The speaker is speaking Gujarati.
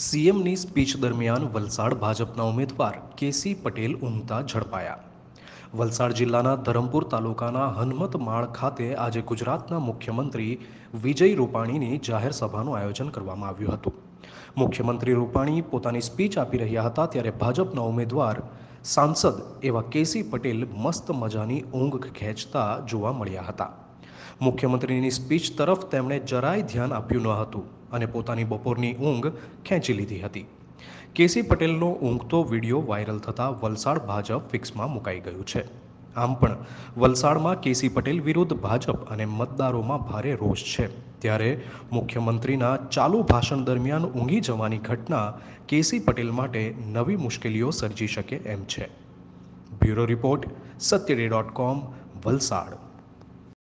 સીએમની સ્પીચ દરમિયાન વલસાડ ભાજપના ઉમેદવાર કેસી પટેલ ઉમતા ઝડપાયા. વલસાડ જિલ્લાના ધરમપુર તાલુકાના હનમતમાળ ખાતે આજે ગુજરાતના મુખ્યમંત્રી વિજય રૂપાણીની જાહેર સભાનું આયોજન કરવામાં આવ્યું હતું. મુખ્યમંત્રી રૂપાણી પોતાની સ્પીચ આપી રહ્યા હતા ત્યારે ભાજપના ઉમેદવાર સાંસદ એવા કેસી પટેલ મસ્ત મજાની ઊંઘ ખેંચતા જોવા મળ્યા હતા. મુખ્યમંત્રીની સ્પીચ તરફ તેમણે જરાય ધ્યાન આપ્યું ન હતું અને પોતાની બપોરની ઊંઘ ખેંચી લીધી હતી. કેસી પટેલનો ઊંઘતો વીડિયો વાયરલ થતાં વલસાડ ભાજપ ફિક્સમાં મુકાઈ ગયું છે. આમ પણ વલસાડમાં કેસી પટેલ વિરુદ્ધ ભાજપ અને મતદારોમાં ભારે રોષ છે. ત્યારે મુખ્યમંત્રીના ચાલુ ભાષણ દરમિયાન ઊંઘી જવાની ઘટના કેસી પટેલ માટે નવી મુશ્કેલીઓ સર્જી શકે એમ છે. Bureau report સત્યડે dot com, Valsad.